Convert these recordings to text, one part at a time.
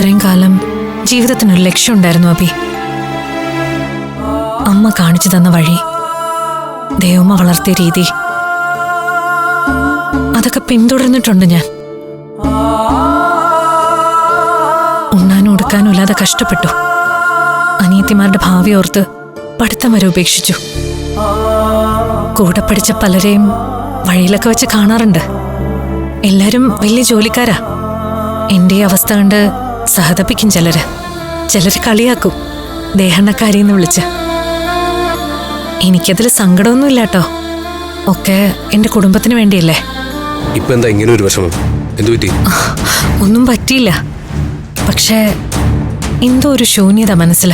ഇത്രയും കാലം ജീവിതത്തിനൊരു ലക്ഷ്യമുണ്ടായിരുന്നു അഭി. അമ്മ കാണിച്ചു തന്ന വഴി ദേവമ്മ വളർത്തിയ രീതി. അതൊക്കെ പിന്തുടർന്നിട്ടുണ്ട് ഞാൻ. ഉണ്ണാനും ഉടുക്കാനും ഇല്ലാതെ കഷ്ടപ്പെട്ടു. അനിയത്തിമാരുടെ ഭാവി ഓർത്ത് പഠിത്തം വരെ ഉപേക്ഷിച്ചു. കൂടെ പഠിച്ച പലരെയും വഴിയിലൊക്കെ വെച്ച് കാണാറുണ്ട്. എല്ലാരും വലിയ ജോലിക്കാരാ. എന്റെ അവസ്ഥ കണ്ട് സഹതപിക്കും ചിലര്. ചിലര് കളിയാക്കും. ദേഹണ്ണക്കാരിന്ന് വിളിച്ച്. എനിക്കതിൽ സങ്കടമൊന്നുമില്ല കേട്ടോ ഒക്കെ എന്റെ കുടുംബത്തിന് വേണ്ടിയല്ലേ? ഇപ്പൊ എന്താ ഇങ്ങനെ ഒരു വിഷമം? എന്തു പറ്റി? ഒന്നും പറ്റിയില്ല. പക്ഷേ എന്തോ ഒരു ശൂന്യത മനസ്സില.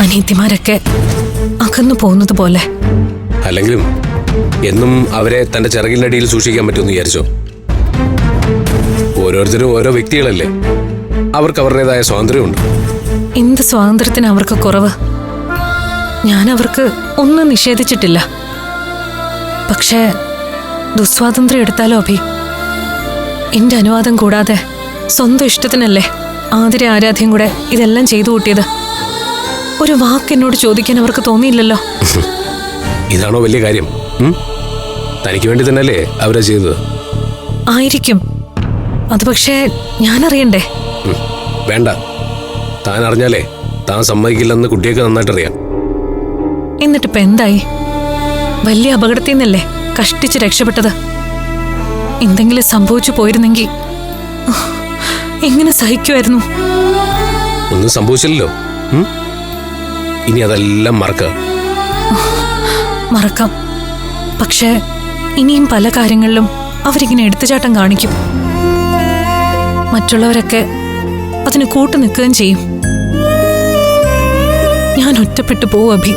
അനീതിമാരൊക്കെ അകന്നു പോകുന്നത് പോലെ. അല്ലെങ്കിലും എന്നും അവരെ തന്റെ ചിറകിലടിയിൽ സൂക്ഷിക്കാൻ പറ്റുമെന്ന് വിചാരിച്ചോ? ഓരോരുത്തരും ഓരോ വ്യക്തികളല്ലേ? അവർക്ക് അവരുടേതായ സ്വാതന്ത്ര്യമുണ്ട്. എന്ത് സ്വാതന്ത്ര്യത്തിന് അവർക്ക് കുറവ്? ഞാൻ അവർക്ക് ഒന്നും നിഷേധിച്ചിട്ടില്ല. പക്ഷേ ദുസ്വാതന്ത്ര്യം എടുത്താലോ അഭി? എന്റെ അനുവാദം കൂടാതെ സ്വന്തം ഇഷ്ടത്തിനല്ലേ ആതിര ആരാധ്യം കൂടെ ഇതെല്ലാം ചെയ്തു കൂട്ടിയത്? ഒരു വാക്ക് എന്നോട് ചോദിക്കാൻ അവർക്ക് തോന്നിയില്ലല്ലോ. ഇതാണോ വലിയ കാര്യം? തനിക്ക് വേണ്ടി തന്നെയല്ലേ അവരാ ചെയ്തത്? ആയിരിക്കും. അത് പക്ഷേ ഞാൻ അറിയണ്ടേ. വേണ്ട. താൻ അറിഞ്ഞാലേ താൻ സമ്മതിക്കില്ലെന്ന് കുട്ടിയൊക്കെ നന്നായിട്ട് അറിയാം എന്നിട്ട് എന്നിട്ടിപ്പോ എന്തായി? വലിയ അപകടത്തിൽ നിന്നല്ലേ കഷ്ടിച്ച് രക്ഷപ്പെട്ടത്? എന്തെങ്കിലും സംഭവിച്ചു പോയിരുന്നെങ്കിൽ എങ്ങനെ സഹിക്കുമായിരുന്നു? ഒന്നും സംഭവിച്ചില്ലല്ലോ. ഇനി അതെല്ലാം മറക്ക. മറക്കാം. പക്ഷേ ഇനിയും പല കാര്യങ്ങളിലും അവരിങ്ങനെ എടുത്തുചാട്ടം കാണിക്കും. മറ്റുള്ളവരൊക്കെ അതിന് കൂട്ടു നിൽക്കുകയും ചെയ്യും. ഞാൻ ഒറ്റപ്പെട്ടു പോകും അഭി.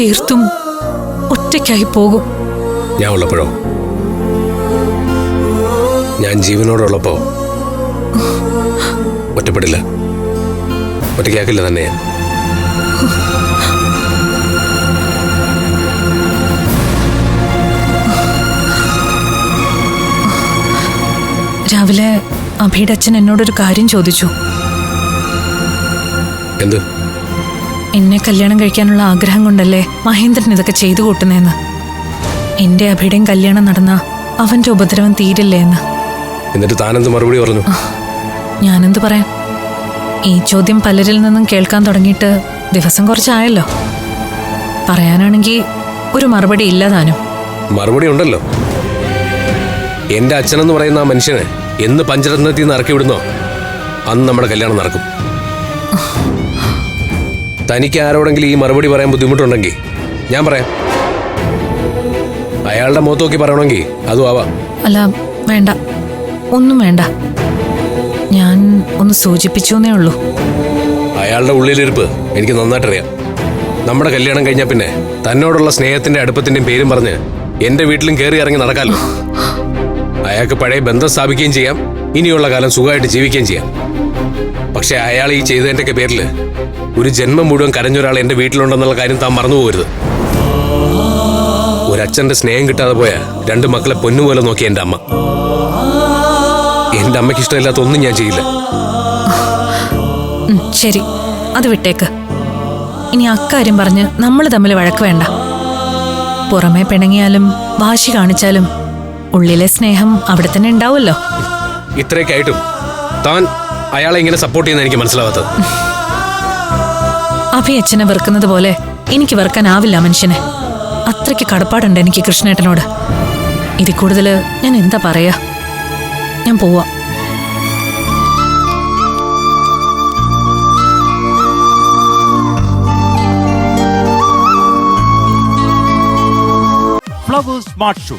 തീർത്തും ഒറ്റയ്ക്കായി പോകും. ഞാൻ ഉള്ളപ്പോഴോ? ഞാൻ ജീവനോടുള്ളപ്പോ? ഒറ്റപ്പെടില്ല. ഒറ്റയ്ക്കാക്കില്ല തന്നെ രാവിലെ അഭിയുടെ അച്ഛൻ എന്നോടൊരു കാര്യം ചോദിച്ചു. എന്ത്? എന്നെ കല്യാണം കഴിക്കാനുള്ള ആഗ്രഹം കൊണ്ടല്ലേ മഹേന്ദ്രൻ ഇതൊക്കെ ചെയ്തു കൂട്ടുന്നതെന്ന്? എന്റെ അഭിയുടെയും കല്യാണം നടന്ന അവന്റെ ഉപദ്രവം തീരില്ലേ എന്ന്? എന്നിട്ട് താനെന്ത് മറുപടി പറഞ്ഞു? ഞാനെന്ത് പറയാം? ഈ ചോദ്യം പലരിൽ നിന്നും കേൾക്കാൻ തുടങ്ങിയിട്ട് ദിവസം കുറച്ചായല്ലോ. പറയാനാണെങ്കിൽ ഒരു മറുപടി ഇല്ല താനും. മറുപടി ഉണ്ടല്ലോ. എന്റെ അച്ഛനെന്ന് പറയുന്ന ആ മനുഷ്യനെ എന്ന് പഞ്ചരത്നത്തിൽ നിന്ന് ഇറക്കി വിടുന്നോ? അന്ന് നമ്മുടെ കല്യാണം നടക്കും. തനിക്ക് ആരോടെങ്കിലും ഈ മറുപടി പറയാൻ ബുദ്ധിമുട്ടുണ്ടെങ്കിൽ ഞാൻ പറയാം. അയാളുടെ മുഖത്ത് നോക്കി പറയണമെങ്കിൽ അതും ആവാം. അല്ല വേണ്ട. ഒന്നും വേണ്ട. ഞാൻ ഒന്ന് സൂചിപ്പിച്ചു എന്നേ ഉള്ളൂ. അയാളുടെ ഉള്ളിലിരിപ്പ് എനിക്ക് നന്നായിട്ടറിയാം. നമ്മുടെ കല്യാണം കഴിഞ്ഞാൽ പിന്നെ തന്നോടുള്ള സ്നേഹത്തിന്റെ അടുപ്പത്തിന്റെയും പേരും പറഞ്ഞ് എന്റെ വീട്ടിലും കയറി ഇറങ്ങി നടക്കാമല്ലോ അയാൾക്ക് പഴയ ബന്ധം സ്ഥാപിക്കുകയും ചെയ്യാം. ഇനിയുള്ള കാലം സുഖമായിട്ട് ജീവിക്കുകയും ചെയ്യാം. പക്ഷെ അയാൾ ഈ ചെയ്തതിന്റെ പേരിൽ ഒരു ജന്മം മുഴുവൻ കരഞ്ഞൊരാൾ എന്റെ വീട്ടിലുണ്ടെന്നുള്ള കാര്യം താൻ മറന്നു പോകരുത്. ഒരച്ഛന്റെ സ്നേഹം കിട്ടാതെ പോയ രണ്ട് മക്കളെ പൊന്നുപോലെ നോക്കിയ എന്റെ അമ്മ. എന്റെ അമ്മയ്ക്ക് ഇഷ്ടമില്ലാത്ത ഒന്നും ഞാൻ ചെയ്യില്ല. ശരി. അത് വിട്ടേക്ക്. ഇനി അക്കാര്യം പറഞ്ഞ് നമ്മൾ തമ്മിൽ വഴക്ക് വേണ്ട. പുറമെ പിണങ്ങിയാലും വാശി കാണിച്ചാലും ഉള്ളിലെ സ്നേഹം അവിടെ തന്നെ ഉണ്ടാവുമല്ലോ. ഇത്രയൊക്കെ ആയിട്ടും താൻ അയാളെ ഇങ്ങനെ സപ്പോർട്ട് ചെയ്യുന്ന എനിക്ക് മനസ്സിലാവാത്തത്. അഭി അച്ഛനെ വെറുക്കുന്നത് പോലെ എനിക്ക് വെറുക്കാനാവില്ല മനുഷ്യനെ. അത്രയ്ക്ക് കടപ്പാടുണ്ട് എനിക്ക് കൃഷ്ണേട്ടനോട്. ഇതിൽ കൂടുതൽ ഞാൻ എന്താ പറയാ? ഞാൻ പോവാ. Flowers smart show